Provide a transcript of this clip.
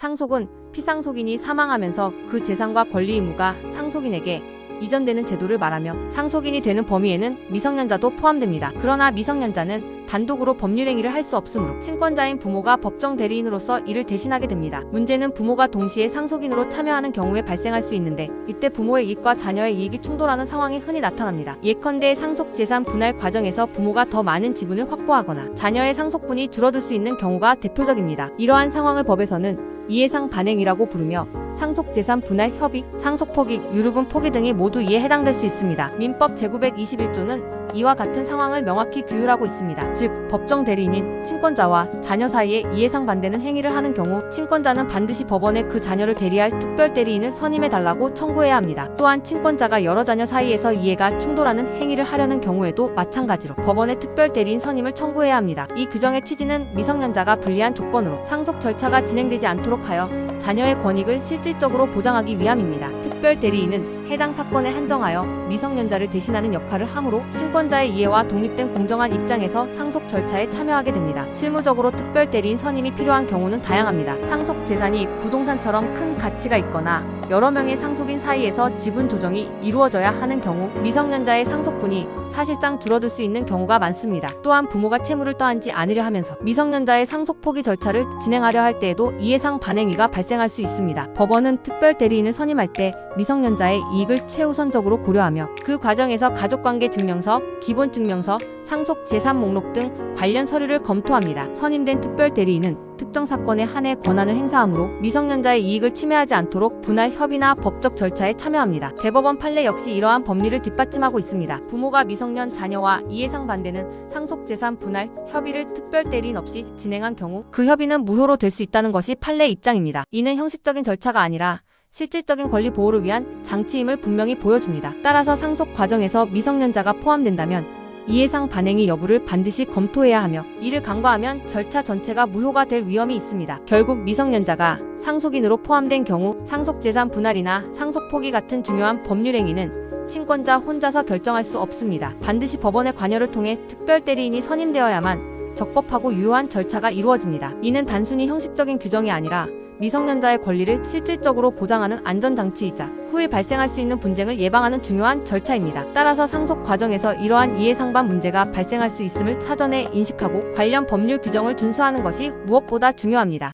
상속은 피상속인이 사망하면서 그 재산과 권리 의무가 상속인에게 이전되는 제도를 말하며 상속인이 되는 범위에는 미성년자도 포함됩니다. 그러나 미성년자는 단독으로 법률 행위를 할 수 없으므로 친권자인 부모가 법정 대리인으로서 이를 대신하게 됩니다. 문제는 부모가 동시에 상속인으로 참여하는 경우에 발생할 수 있는데 이때 부모의 이익과 자녀의 이익이 충돌하는 상황이 흔히 나타납니다. 예컨대 상속 재산 분할 과정에서 부모가 더 많은 지분을 확보하거나 자녀의 상속분이 줄어들 수 있는 경우가 대표적입니다. 이러한 상황을 법에서는 이해상 반행이라고 부르며 상속 재산 분할 협의, 상속 포기, 유류분 포기 등이 모두 이에 해당될 수 있습니다. 민법 제921조는 이와 같은 상황을 명확히 규율하고 있습니다. 즉, 법정 대리인인 친권자와 자녀 사이에 이해상 반대는 행위를 하는 경우 친권자는 반드시 법원에 그 자녀를 대리할 특별 대리인을 선임해 달라고 청구해야 합니다. 또한 친권자가 여러 자녀 사이에서 이해가 충돌하는 행위를 하려는 경우에도 마찬가지로 법원에 특별 대리인 선임을 청구해야 합니다. 이 규정의 취지는 미성년자가 불리한 조건으로 상속 절차가 진행되지 않도록 하여 자녀의 권익을 실질적으로 보장하기 위함입니다. 특별 대리인은 해당 사건에 한정하여 미성년자를 대신하는 역할을 하므로 친권자의 이해와 독립된 공정한 입장에서 상속 절차에 참여하게 됩니다. 실무적으로 특별 대리인 선임이 필요한 경우는 다양합니다. 상속 재산이 부동산처럼 큰 가치가 있거나 여러 명의 상속인 사이에서 지분 조정이 이루어져야 하는 경우 미성년자의 상속분이 사실상 줄어들 수 있는 경우가 많습니다. 또한 부모가 채무를 떠안지 않으려 하면서 미성년자의 상속 포기 절차를 진행하려 할 때에도 이해상 반행위가 발생할 수 있습니다. 법원은 특별 대리인을 선임할 때 미성년자의 이 익을 최우선적으로 고려하며 그 과정에서 가족관계 증명서, 기본 증명서, 상속 재산 목록 등 관련 서류를 검토합니다. 선임된 특별 대리인은 특정 사건에 한해 권한을 행사하므로 미성년자의 이익을 침해하지 않도록 분할 협의나 법적 절차에 참여합니다. 대법원 판례 역시 이러한 법리를 뒷받침하고 있습니다. 부모가 미성년 자녀와 이해상 반대는 상속 재산 분할 협의를 특별 대리인 없이 진행한 경우 그 협의는 무효로 될 수 있다는 것이 판례 입장입니다. 이는 형식적인 절차가 아니라 실질적인 권리 보호를 위한 장치임을 분명히 보여줍니다. 따라서 상속 과정에서 미성년자가 포함된다면 이해상 반행의 여부를 반드시 검토해야 하며 이를 간과하면 절차 전체가 무효가 될 위험이 있습니다. 결국 미성년자가 상속인으로 포함된 경우 상속재산 분할이나 상속 포기 같은 중요한 법률 행위는 친권자 혼자서 결정할 수 없습니다. 반드시 법원의 관여를 통해 특별 대리인이 선임되어야만 적법하고 유효한 절차가 이루어집니다. 이는 단순히 형식적인 규정이 아니라 미성년자의 권리를 실질적으로 보장하는 안전장치이자 후에 발생할 수 있는 분쟁을 예방하는 중요한 절차입니다. 따라서 상속 과정에서 이러한 이해상반 문제가 발생할 수 있음을 사전에 인식하고 관련 법률 규정을 준수하는 것이 무엇보다 중요합니다.